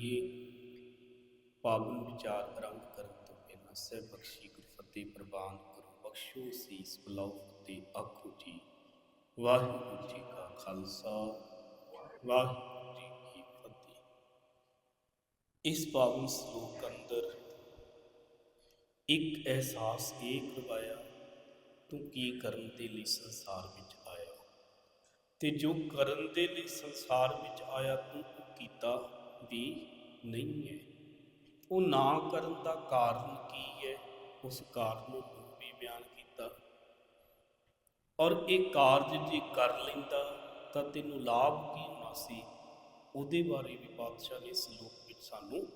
ਕਰੀਏ ਪਾਵਨ ਵਿਚਾਰ ਆਰੰਭ ਕਰਨ ਤੋਂ ਪਹਿਲਾਂ ਸਹਿ ਬਖਸ਼ੀ ਗੁਰਫਤਿਹ ਪ੍ਰਵਾਨ ਕਰੋ। ਬਖਸ਼ੋ ਸੀਸ ਬਲਾਉ ਤੇ ਆਖੋ ਜੀ, ਵਾਹਿਗੁਰੂ ਜੀ ਕਾ ਖਾਲਸਾ, ਵਾਹਿਗੁਰੂ ਜੀ ਕੀ ਫਤਿਹ। ਇਸ ਪਾਵਨ ਸ਼ਲੋਕ ਅੰਦਰ ਇੱਕ ਅਹਿਸਾਸ ਇਹ ਕਰਵਾਇਆ, ਤੂੰ ਕੀ ਕਰਨ ਦੇ ਲਈ ਸੰਸਾਰ ਵਿੱਚ ਆਇਆ? ਤੇ ਜੋ ਕਰਨ ਦੇ ਲਈ ਸੰਸਾਰ ਵਿੱਚ ਆਇਆ, ਤੂੰ ਕੀਤਾ ਵੀ ਨਹੀਂ ਹੈ। ਉਹ ਨਾ ਕਰਨ ਦਾ ਕਾਰਨ ਕੀ ਹੈ? ਉਸ ਕਾਰਨ ਨੂੰ ਵੀ ਬਿਆਨ ਕੀਤਾ। ਔਰ ਇਹ ਕਾਰਜ ਜੇ ਕਰ ਲੈਂਦਾ, ਤਾਂ ਤੈਨੂੰ ਲਾਭ ਕੀ ਹੋਣਾ ਸੀ? ਉਹਦੇ ਬਾਰੇ ਵੀ ਪਾਤਸ਼ਾਹ ਨੇ ਇਸ ਸ਼ਲੋਕ ਵਿੱਚ ਸਾਨੂੰ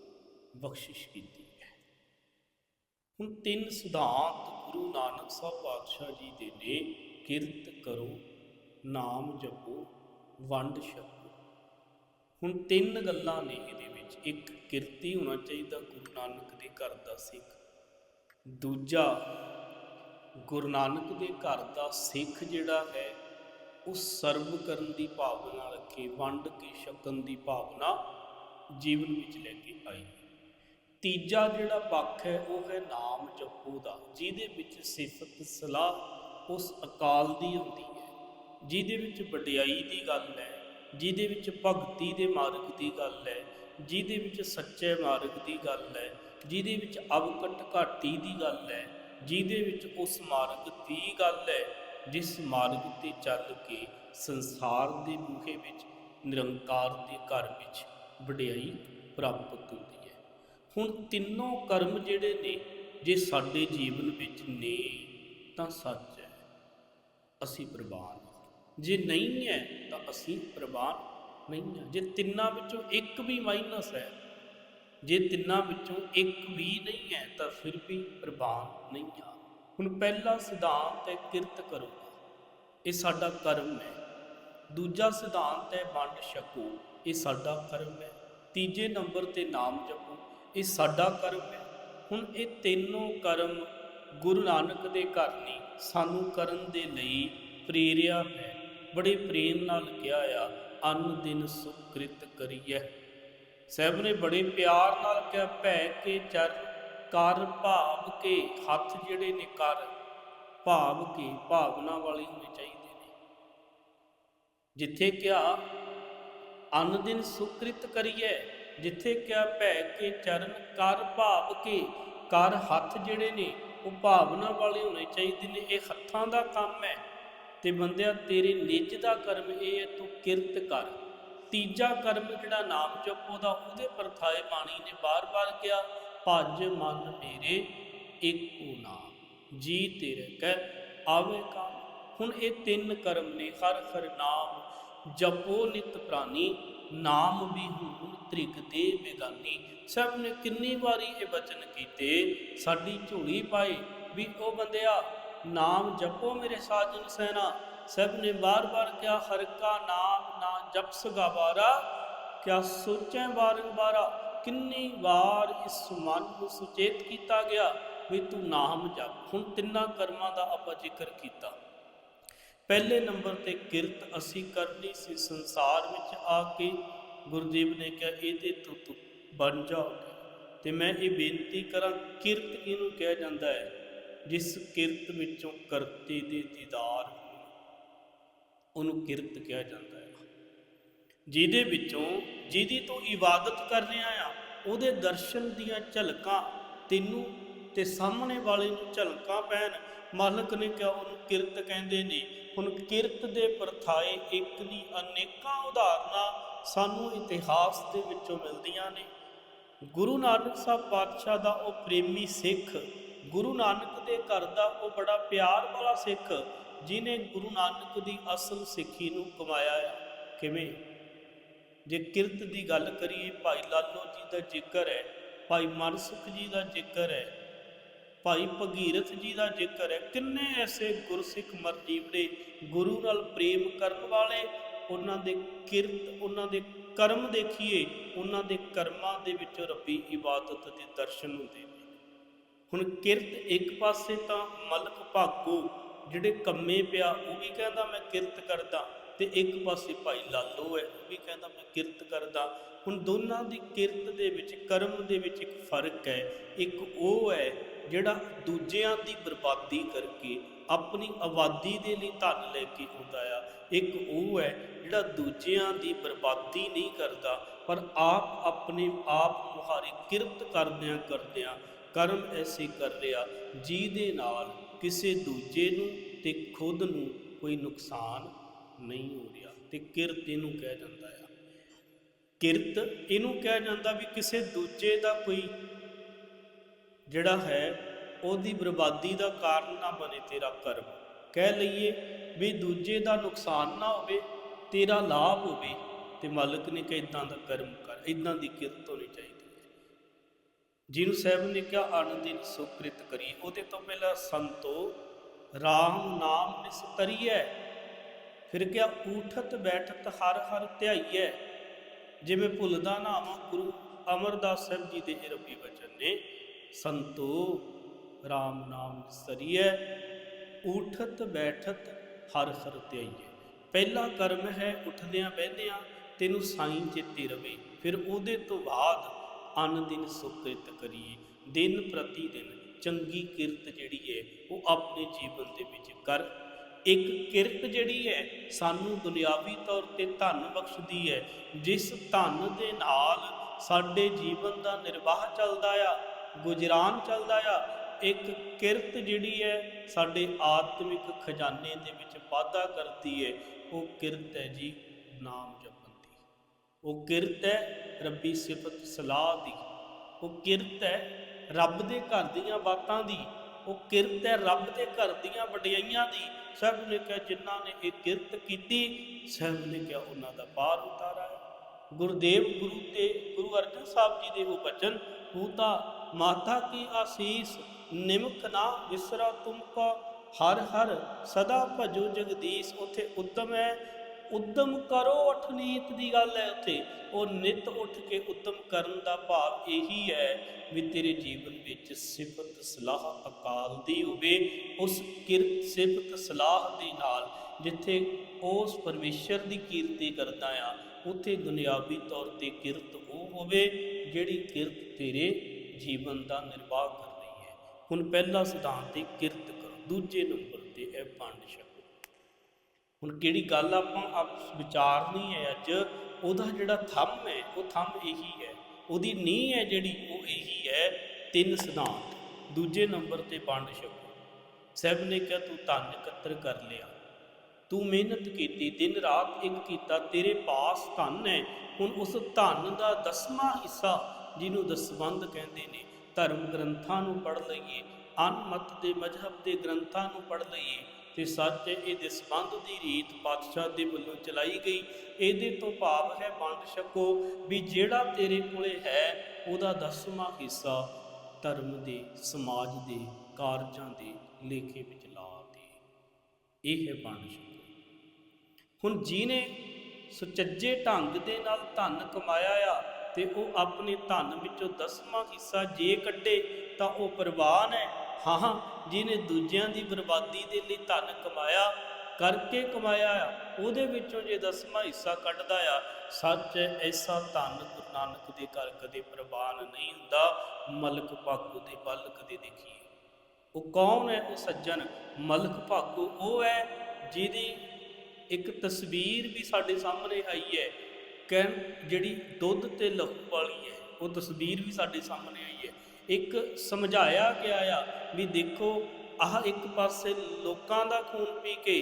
ਬਖਸ਼ਿਸ਼ ਕੀਤੀ ਹੈ। ਹੁਣ ਤਿੰਨ ਸਿਧਾਂਤ ਗੁਰੂ ਨਾਨਕ ਸਾਹਿਬ ਪਾਤਸ਼ਾਹ ਜੀ ਦੇ ਨੇ, ਕਿਰਤ ਕਰੋ, ਨਾਮ ਜਪੋ, ਵੰਡ ਛਕੋ। ਹੁਣ ਤਿੰਨ ਗੱਲਾਂ ਨੇ ਇਹਦੇ ਵਿੱਚ। ਇੱਕ ਕਿਰਤੀ ਹੋਣਾ ਚਾਹੀਦਾ ਗੁਰੂ ਨਾਨਕ ਦੇ ਘਰ ਦਾ ਸਿੱਖ। ਦੂਜਾ, ਗੁਰੂ ਨਾਨਕ ਦੇ ਘਰ ਦਾ ਸਿੱਖ ਜਿਹੜਾ ਹੈ, ਉਹ ਸਰਵ ਕਰਨ ਦੀ ਭਾਵਨਾ ਰੱਖੇ, ਵੰਡ ਕੇ ਛਕਣ ਦੀ ਭਾਵਨਾ ਜੀਵਨ ਵਿੱਚ ਲੈ ਕੇ ਆਈ। ਤੀਜਾ ਜਿਹੜਾ ਪੱਖ ਹੈ, ਉਹ ਹੈ ਨਾਮ ਜਪੋ ਦਾ, ਜਿਹਦੇ ਵਿੱਚ ਸਿਫਤ, ਸਲਾਹ ਉਸ ਅਕਾਲ ਦੀ ਹੁੰਦੀ ਹੈ। ਜਿਹਦੇ ਵਿੱਚ ਵਡਿਆਈ ਦੀ ਗੱਲ ਹੈ ਜਿਹਦੇ ਵਿੱਚ ਭਗਤੀ ਦੇ ਮਾਰਗ ਦੀ ਗੱਲ ਹੈ, ਜਿਹਦੇ ਵਿੱਚ ਸੱਚੇ ਮਾਰਗ ਦੀ ਗੱਲ ਹੈ, ਜਿਹਦੇ ਵਿੱਚ ਅਵਕਟ ਘਾਟੀ ਦੀ ਗੱਲ ਹੈ, ਜਿਹਦੇ ਵਿੱਚ ਉਸ ਮਾਰਗ ਦੀ ਗੱਲ ਹੈ, ਜਿਸ ਮਾਰਗ ਤੇ ਚੱਲ ਕੇ ਸੰਸਾਰ ਦੇ ਮੂਹੇ ਵਿੱਚ, ਨਿਰੰਕਾਰ ਦੇ ਘਰ ਵਿੱਚ ਵਡਿਆਈ ਪ੍ਰਾਪਤ ਹੁੰਦੀ ਹੈ। ਹੁਣ ਤਿੰਨੋਂ ਕਰਮ ਜਿਹੜੇ ਨੇ, ਜੇ ਸਾਡੇ ਜੀਵਨ ਵਿੱਚ ਨੇ, ਤਾਂ ਸੱਚ ਹੈ, ਅਸੀਂ ਪ੍ਰਵਾਨ ਜੇ ਨਹੀਂ ਹੈ, ਤਾਂ ਅਸੀਂ ਪ੍ਰਵਾਨ ਨਹੀਂ ਹਾਂ। ਜੇ ਤਿੰਨਾਂ ਵਿੱਚੋਂ ਇੱਕ ਵੀ ਮਾਈਨਸ ਹੈ, ਜੇ ਤਿੰਨਾਂ ਵਿੱਚੋਂ ਇੱਕ ਵੀ ਨਹੀਂ ਹੈ, ਤਾਂ ਫਿਰ ਵੀ ਪ੍ਰਵਾਨ ਨਹੀਂ ਹਾਂ। ਹੁਣ ਪਹਿਲਾ ਸਿਧਾਂਤ ਹੈ ਕਿਰਤ ਕਰੋ। ਇਹ ਸਾਡਾ ਕਰਮ ਹੈ। ਦੂਜਾ ਸਿਧਾਂਤ ਹੈ ਵੰਡ ਛਕੋ। ਇਹ ਸਾਡਾ ਕਰਮ ਹੈ। ਤੀਜੇ ਨੰਬਰ ਤੇ ਨਾਮ ਜਪੋ। ਇਹ ਸਾਡਾ ਕਰਮ ਹੈ। ਹੁਣ ਇਹ ਤਿੰਨੋਂ ਕਰਮ ਗੁਰੂ ਨਾਨਕ ਦੇ ਘਰ ਨੇ ਸਾਨੂੰ ਕਰਨ ਦੇ ਲਈ ਪ੍ਰੇਰਿਆ ਹੈ। ਬੜੇ ਪ੍ਰੇਮ ਨਾਲ ਕਿਹਾ ਆ, ਅੰਨ ਦਿਨ ਸੁਕ੍ਰਿਤ ਕਰੀਐ। ਸਾਹਿਬ ਨੇ ਬੜੇ ਪਿਆਰ ਨਾਲ ਕਿਹਾ, ਭੈ ਕੇ ਚਰਨ ਕਰ ਭਾਵ ਕੇ ਹੱਥ ਜਿਹੜੇ ਨੇ ਕਰ, ਭਾਵ ਕੇ ਭਾਵਨਾ ਵਾਲੇ ਹੋਣੇ ਚਾਹੀਦੇ ਨੇ। ਜਿੱਥੇ ਕਿਹਾ, ਅੰਨ ਦਿਨ ਸੁਕ੍ਰਿਤ ਕਰੀਏ ਜਿੱਥੇ ਕਿਹਾ, ਭੈ ਕੇ ਚਰਨ, ਕਰ ਭਾਵ ਕੇ ਕਰ ਹੱਥ ਜਿਹੜੇ ਨੇ, ਉਹ ਭਾਵਨਾ ਵਾਲੇ ਹੋਣੇ ਚਾਹੀਦੇ ਨੇ। ਇਹ ਹੱਥਾਂ ਦਾ ਕੰਮ ਹੈ। ਤੇ ਬੰਦਿਆ, ਤੇਰੇ ਨਿੱਜ ਦਾ ਕਰਮ ਇਹ ਹੈ, ਤੂੰ ਕਿਰਤ ਕਰ। ਤੀਜਾ ਕਰਮ ਜਿਹੜਾ ਨਾਮ ਜਪੋ ਦਾ ਉਹਦੇ ਪਰਥਾਏ ਬਾਣੀ ਨੇ ਬਾਰ-ਬਾਰ ਕਿਹਾ, ਭਜ ਮਨ ਮੇਰੇ ਏਕੋ ਨਾਮ, ਜੀ ਤੇਰੇ ਕਹਿ ਆਵੇ ਕੰਮ। ਹੁਣ ਇਹ ਤਿੰਨ ਕਰਮ ਨੇ, ਹਰ ਹਰ ਨਾਮ ਜਪੋ ਨਿਤ ਪ੍ਰਾਨੀ, ਨਾਮ ਵੀ ਹੁਣ ਤ੍ਰਿਗ ਦੇ ਬੇਗਾਨੀ। ਸਭ ਨੇ ਕਿੰਨੀ ਵਾਰੀ ਇਹ ਬਚਨ ਕੀਤੇ, ਸਾਡੀ ਝੋਲੀ ਪਾਏ ਵੀ ਉਹ ਬੰਦਿਆ ਨਾਮ ਜਪੋ ਮੇਰੇ ਸਾਜਨ ਸੈਨਾ, ਸਭ ਨੇ ਬਾਰ-ਬਾਰ ਕਿਹਾ, ਹਰ ਕਾ ਨਾਮ ਨਾ ਜਪਸ ਗਵਾਰਾ, ਕਿਆ ਸੋਚੈ ਬਾਰੰਬਾਰਾ ਕਿੰਨੀ ਵਾਰ ਇਸ ਮਨ ਨੂੰ ਸੁਚੇਤ ਕੀਤਾ ਗਿਆ ਵੀ ਤੂੰ ਨਾਮ ਜਪ। ਹੁਣ ਤਿੰਨਾਂ ਕਰਮਾਂ ਦਾ ਆਪਾਂ ਜ਼ਿਕਰ ਕੀਤਾ। ਪਹਿਲੇ ਨੰਬਰ ਤੇ ਕਿਰਤ ਅਸੀਂ ਕਰਨੀ ਸੀ ਸੰਸਾਰ ਵਿੱਚ ਆ ਕੇ। ਗੁਰਦੇਵ ਨੇ ਕਿਹਾ, ਇਹਦੇ ਤੋਂ ਤੂੰ ਬਣ ਜਾ ਤੇ ਮੈਂ ਇਹ ਬੇਨਤੀ ਕਰਾਂ, ਕਿਰਤ ਇਹਨੂੰ ਕਿਹਾ ਜਾਂਦਾ ਹੈ ਜਿਸ ਕਿਰਤ ਵਿੱਚੋਂ ਕਰਤੇ ਦੇ ਦੀਦਾਰ ਉਹਨੂੰ ਕਿਰਤ ਕਿਹਾ ਜਾਂਦਾ ਹੈ। ਜਿਹਦੇ ਵਿੱਚੋਂ ਜਿਹਦੀ ਤੂੰ ਇਬਾਦਤ ਕਰ ਰਿਹਾ ਆ, ਉਹਦੇ ਦਰਸ਼ਨ ਦੀਆਂ ਝਲਕਾਂ ਤੈਨੂੰ ਤੇ ਸਾਹਮਣੇ ਵਾਲੇ ਨੂੰ ਝਲਕਾਂ ਪੈਣ, ਮਾਲਕ ਨੇ ਕਿਹਾ ਉਹਨੂੰ ਕਿਰਤ ਕਹਿੰਦੇ ਨੇ। ਹੁਣ ਕਿਰਤ ਦੇ ਪਰਥਾਏ ਇੱਕ ਨਹੀਂ ਅਨੇਕਾਂ ਉਦਾਹਰਨਾਂ ਸਾਨੂੰ ਇਤਿਹਾਸ ਦੇ ਵਿੱਚੋਂ ਮਿਲਦੀਆਂ ਨੇ। ਗੁਰੂ ਨਾਨਕ ਸਾਹਿਬ ਪਾਤਸ਼ਾਹ ਦਾ ਉਹ ਪ੍ਰੇਮੀ ਸਿੱਖ ਗੁਰੂ ਨਾਨਕ ਦੇ ਘਰ ਦਾ ਉਹ ਬੜਾ ਪਿਆਰ ਵਾਲਾ ਸਿੱਖ ਜਿਨੇ ਗੁਰੂ ਨਾਨਕ ਦੀ ਅਸਲ ਸਿੱਖੀ ਨੂੰ ਕਮਾਇਆ ਹੈ ਕਿਵੇਂ? ਜੇ ਕਿਰਤ ਦੀ ਗੱਲ ਕਰੀਏ, ਭਾਈ ਲਾਲੋ ਜੀ ਦਾ ਜ਼ਿਕਰ ਹੈ, ਭਾਈ ਮਨਸੁਖ ਜੀ ਦਾ ਜ਼ਿਕਰ ਹੈ, ਭਾਈ ਭਗੀਰਥ ਜੀ ਦਾ ਜ਼ਿਕਰ ਹੈ, ਕਿੰਨੇ ਐਸੇ ਗੁਰਸਿੱਖ ਮਰਜੀਵੜੇ ਗੁਰੂ ਨਾਲ ਪ੍ਰੇਮ ਕਰਨ ਵਾਲੇ, ਉਹਨਾਂ ਦੇ ਕਿਰਤ, ਉਹਨਾਂ ਦੇ ਕਰਮ ਦੇਖੀਏ, ਉਹਨਾਂ ਦੇ ਕਰਮਾਂ ਦੇ ਵਿੱਚੋਂ ਰੱਬੀ ਇਬਾਦਤ ਦੇ ਦਰਸ਼ਨ ਹੁੰਦੇ ਹੁਣ ਕਿਰਤ ਇੱਕ ਪਾਸੇ ਤਾਂ ਮਲਕ ਭਾਗੋ, ਜਿਹੜੇ ਕੰਮੇ ਪਿਆ, ਉਹ ਵੀ ਕਹਿੰਦਾ ਮੈਂ ਕਿਰਤ ਕਰਦਾ ਤੇ ਇੱਕ ਪਾਸੇ ਭਾਈ ਲਾਲੋ ਹੈ, ਉਹ ਵੀ ਕਹਿੰਦਾ ਮੈਂ ਕਿਰਤ ਕਰਦਾ। ਹੁਣ ਦੋਨਾਂ ਦੀ ਕਿਰਤ ਦੇ ਵਿੱਚ, ਕਰਮ ਦੇ ਵਿੱਚ ਇੱਕ ਫ਼ਰਕ ਹੈ, ਇੱਕ ਉਹ ਹੈ ਜਿਹੜਾ ਦੂਜਿਆਂ ਦੀ ਬਰਬਾਦੀ ਕਰਕੇ ਆਪਣੀ ਆਬਾਦੀ ਦੇ ਲਈ ਧਨ ਲੈ ਕੇ ਆਉਂਦਾ ਆ। ਇੱਕ ਉਹ ਹੈ ਜਿਹੜਾ ਦੂਜਿਆਂ ਦੀ ਬਰਬਾਦੀ ਨਹੀਂ ਕਰਦਾ, ਪਰ ਆਪ ਆਪਣੇ ਆਪ ਮੁਹਾਰੇ ਕਿਰਤ ਕਰਦਿਆਂ ਕਰਦਿਆਂ ਕਰਮ ਐਸੇ ਕਰ ਰਿਹਾ, ਜਿਹਦੇ ਨਾਲ ਕਿਸੇ ਦੂਜੇ ਨੂੰ ਤੇ ਖੁਦ ਨੂੰ ਕੋਈ ਨੁਕਸਾਨ ਨਹੀਂ ਹੋ ਰਿਹਾ। ਤੇ ਕਿਰਤ ਇਹਨੂੰ ਕਿਹਾ ਜਾਂਦਾ ਆ। ਕਿਰਤ ਇਹਨੂੰ ਕਿਹਾ ਜਾਂਦਾ ਵੀ ਕਿਸੇ ਦੂਜੇ ਦਾ ਕੋਈ ਜਿਹੜਾ ਹੈ, ਉਹਦੀ ਬਰਬਾਦੀ ਦਾ ਕਾਰਨ ਨਾ ਬਣੇ ਤੇਰਾ ਕਰਮ। ਕਹਿ ਲਈਏ ਵੀ ਦੂਜੇ ਦਾ ਨੁਕਸਾਨ ਨਾ ਹੋਵੇ, ਤੇਰਾ ਲਾਭ ਹੋਵੇ, ਤੇ ਮਾਲਕ ਨੇ ਕਿ ਇਦਾਂ ਦਾ ਕਰਮ ਕਰ ਇਦਾਂ ਦੀ ਕਿਰਤ ਹੋਣੀ ਚਾਹੀਦੀ। ਜਿਹਨੂੰ ਸਾਹਿਬ ਨੇ ਕਿਹਾ ਆਨੰਦਿਨ ਸੁਕ੍ਰਿਤ ਕਰੀ ਉਹਦੇ ਤੋਂ ਪਹਿਲਾਂ ਸੰਤੋ RAM ਨਾਮ ਨਿਸਤਰੀਐ ਫਿਰ ਕਿਹਾ, ਊਠਤ ਬੈਠਤ ਹਰ ਹਰ ਧਿਆਈਐ। ਜਿਵੇਂ ਭੁੱਲਦਾ ਨਾਮ ਗੁਰੂ ਅਮਰਦਾਸ ਸਾਹਿਬ ਜੀ ਦੇ ਇਹ ਰੱਬੀ ਬਚਨ ਨੇ, ਸੰਤੋ RAM ਨਾਮ ਨਿਸਤਰੀਐ ਊਠਤ ਬੈਠਤ ਹਰ ਹਰ ਧਿਆਈਐ। ਪਹਿਲਾ ਕਰਮ ਹੈ, ਉੱਠਦਿਆਂ ਬਹਿੰਦਿਆਂ ਤੈਨੂੰ ਸਾਈਂ ਚੇਤੇ ਰਵੇ। ਫਿਰ ਉਹਦੇ ਤੋਂ ਬਾਅਦ ਅਨ ਦਿਨ ਸੁਕ੍ਰਿਤ ਕਰੀਏ, ਦਿਨ ਪ੍ਰਤੀ ਦਿਨ ਚੰਗੀ ਕਿਰਤ ਜਿਹੜੀ ਹੈ ਉਹ ਆਪਣੇ ਜੀਵਨ ਦੇ ਵਿੱਚ ਕਰ। ਇੱਕ ਕਿਰਤ ਜਿਹੜੀ ਹੈ ਸਾਨੂੰ ਦੁਨਿਆਵੀ ਤੌਰ ਤੇ ਧਨ ਬਖਸ਼ਦੀ ਹੈ ਜਿਸ ਧਨ ਦੇ ਨਾਲ ਸਾਡੇ ਜੀਵਨ ਦਾ ਨਿਰਵਾਹ ਚੱਲਦਾ ਆ, ਗੁਜਰਾਨ ਚੱਲਦਾ ਆ, ਇੱਕ ਕਿਰਤ ਜਿਹੜੀ ਹੈ ਸਾਡੇ ਆਤਮਿਕ ਖਜ਼ਾਨੇ ਦੇ ਵਿੱਚ ਵਾਧਾ ਕਰਦੀ ਹੈ ਉਹ ਕਿਰਤ ਹੈ ਜੀ ਨਾਮ ਜਪ। ਉਹ ਕਿਰਤ ਹੈ ਰੱਬੀ ਸਿਫਤ ਸਲਾਹ ਦੀ। ਉਹ ਕਿਰਤ ਹੈ ਰੱਬ ਦੇ ਘਰ ਦੀਆਂ ਬਾਤਾਂ ਦੀ। ਉਹ ਕਿਰਤ ਹੈ ਰੱਬ ਦੇ ਘਰ ਦੀਆਂ ਵਡਿਆਈਆਂ ਦੀ। ਸਭ ਨੇ ਕਿਹਾ ਜਿਨ੍ਹਾਂ ਨੇ ਇਹ ਕਿਰਤ ਕੀਤੀ, ਸਭ ਨੇ ਕਿਹਾ ਉਹਨਾਂ ਦਾ ਪਾਰ ਉਤਾਰਾ ਹੈ। ਗੁਰਦੇਵ ਗੁਰੂ ਤੇ ਗੁਰੂ ਅਰਜਨ ਸਾਹਿਬ ਜੀ ਦੇ ਉਹ ਬਚਨ ਹੂਤਾ ਮਾਤਾ ਕੀ ਆਸੀਸ, ਨਿਮਕ ਨਾ ਵਿਸਰਾ ਤੁਮ ਕੋ। ਹਰ ਹਰ ਸਦਾ ਭਜੋ ਜਗਦੀਸ਼, ਉਥੇ ਉਦਮ ਹੈ। ਉਦਮ ਕਰੋ ਉਠ ਨੀਤ ਦੀ ਗੱਲ ਹੈ ਉੱਥੇ। ਉਹ ਨਿਤ ਉੱਠ ਕੇ ਉਦਮ ਕਰਨ ਦਾ ਭਾਵ ਇਹੀ ਹੈ ਵੀ ਤੇਰੇ ਜੀਵਨ ਵਿੱਚ ਸਿਫਤ ਸਲਾਹ ਅਕਾਲ ਦੀ ਹੋਵੇ। ਉਸ ਕਿਰਤ, ਸਿਫਤ ਸਲਾਹ ਦੇ ਨਾਲ ਜਿੱਥੇ ਉਸ ਪਰਮੇਸ਼ਰ ਦੀ ਕੀਰਤੀ ਕਰਦਾ ਆ, ਉੱਥੇ ਦੁਨਿਆਵੀ ਤੌਰ ਤੇ ਕਿਰਤ ਉਹ ਹੋਵੇ ਜਿਹੜੀ ਕਿਰਤ ਤੇਰੇ ਜੀਵਨ ਦਾ ਨਿਰਵਾਹ ਕਰ ਰਹੀ ਹੈ। ਹੁਣ ਪਹਿਲਾ ਸਿਧਾਂਤ ਹੈ ਕਿਰਤ ਕਰੋ, ਦੂਜੇ ਨੰਬਰ ਤੇ ਹੈ ਵੰਡ ਛਕੋ ਹੁਣ ਕਿਹੜੀ ਗੱਲ ਆਪਾਂ ਆਪ ਵਿਚਾਰਨੀ ਹੈ ਅੱਜ? ਉਹਦਾ ਜਿਹੜਾ ਥੰਮ ਹੈ, ਉਹ ਥੰਮ ਇਹੀ ਹੈ। ਉਹਦੀ ਨੀਂਹ ਹੈ ਜਿਹੜੀ, ਉਹ ਇਹੀ ਹੈ, ਤਿੰਨ ਸਿਧਾਂਤ। ਦੂਜੇ ਨੰਬਰ ਤੇ ਵੰਡ ਛਕੋ। ਸਹਿਬ ਨੇ ਕਿਹਾ, ਤੂੰ ਧਨ ਇਕੱਤਰ ਕਰ ਲਿਆ। ਤੂੰ ਮਿਹਨਤ ਕੀਤੀ, ਦਿਨ ਰਾਤ ਇੱਕ ਕੀਤਾ, ਤੇਰੇ ਪਾਸ ਧਨ ਹੈ। ਹੁਣ ਉਸ ਧਨ ਦਾ ਦਸਵਾਂ ਹਿੱਸਾ, ਜਿਹਨੂੰ ਦਸਵੰਦ ਕਹਿੰਦੇ ਨੇ, ਧਰਮ ਗ੍ਰੰਥਾਂ ਨੂੰ ਪੜ੍ਹ ਲਈਏ। ਅਨਮਤ ਦੇ ਮਜਹਬ ਦੇ ਗ੍ਰੰਥਾਂ ਨੂੰ ਪੜ੍ਹ ਲਈਏ। ਤੇ ਸੱਚ ਇਹਦੇ ਸੰਬੰਧ ਦੀ ਰੀਤ ਪਾਤਸ਼ਾਹ ਦੇ ਵੱਲੋਂ ਚਲਾਈ ਗਈ। ਇਹਦੇ ਤੋਂ ਭਾਵ ਹੈ ਵੰਡ ਛਕੋ ਵੀ ਜਿਹੜਾ ਤੇਰੇ ਕੋਲੇ ਹੈ, ਉਹਦਾ ਦਸਵਾਂ ਹਿੱਸਾ ਧਰਮ ਦੇ, ਸਮਾਜ ਦੇ ਕਾਰਜਾਂ ਦੇ ਲੇਖੇ ਵਿੱਚ ਲਾ ਦੇ। ਇਹ ਹੈ ਵੰਡ ਛਕੋ। ਹੁਣ ਜਿਹਨੇ ਸੁਚੱਜੇ ਢੰਗ ਦੇ ਨਾਲ ਧਨ ਕਮਾਇਆ ਆ ਤੇ ਉਹ ਆਪਣੇ ਧਨ ਵਿੱਚੋਂ ਦਸਵਾਂ ਹਿੱਸਾ ਜੇ ਕੱਢੇ ਤਾਂ ਉਹ ਪ੍ਰਵਾਨ ਹੈ। ਹਾਂ ਹਾਂ, ਜਿਹਨੇ ਦੂਜਿਆਂ ਦੀ ਬਰਬਾਦੀ ਦੇ ਲਈ ਧਨ ਕਮਾਇਆ, ਕਰਕੇ ਕਮਾਇਆ ਆ, ਉਹਦੇ ਵਿੱਚੋਂ ਜੇ ਦਸਵਾਂ ਹਿੱਸਾ ਕੱਢਦਾ ਆ, ਸੱਚ ਐਸਾ ਧਨ ਗੁਰੂ ਨਾਨਕ ਦੇ ਘਰ ਕਦੇ ਪ੍ਰਵਾਨ ਨਹੀਂ ਹੁੰਦਾ, ਮਲਕ ਭਾਗੂ ਦੇ ਬਲ ਕਦੇ ਦੇਖੀਏ। ਉਹ ਕੌਣ ਹੈ, ਉਹ ਸੱਜਣ? ਮਲਕ ਭਾਗੋ ਉਹ ਹੈ, ਜਿਹਦੀ ਇੱਕ ਤਸਵੀਰ ਵੀ ਸਾਡੇ ਸਾਹਮਣੇ ਆਈ ਹੈ। ਕਹਿਣ ਜਿਹੜੀ ਦੁੱਧ ਤੇ ਲਹੂ ਵਾਲੀ ਹੈ, ਉਹ ਤਸਵੀਰ ਵੀ ਸਾਡੇ ਸਾਹਮਣੇ ਆਈ ਹੈ। ਇੱਕ ਸਮਝਾਇਆ ਗਿਆ ਆ ਵੀ ਦੇਖੋ, ਆਹ ਇੱਕ ਪਾਸੇ ਲੋਕਾਂ ਦਾ ਖੂਨ ਪੀ ਕੇ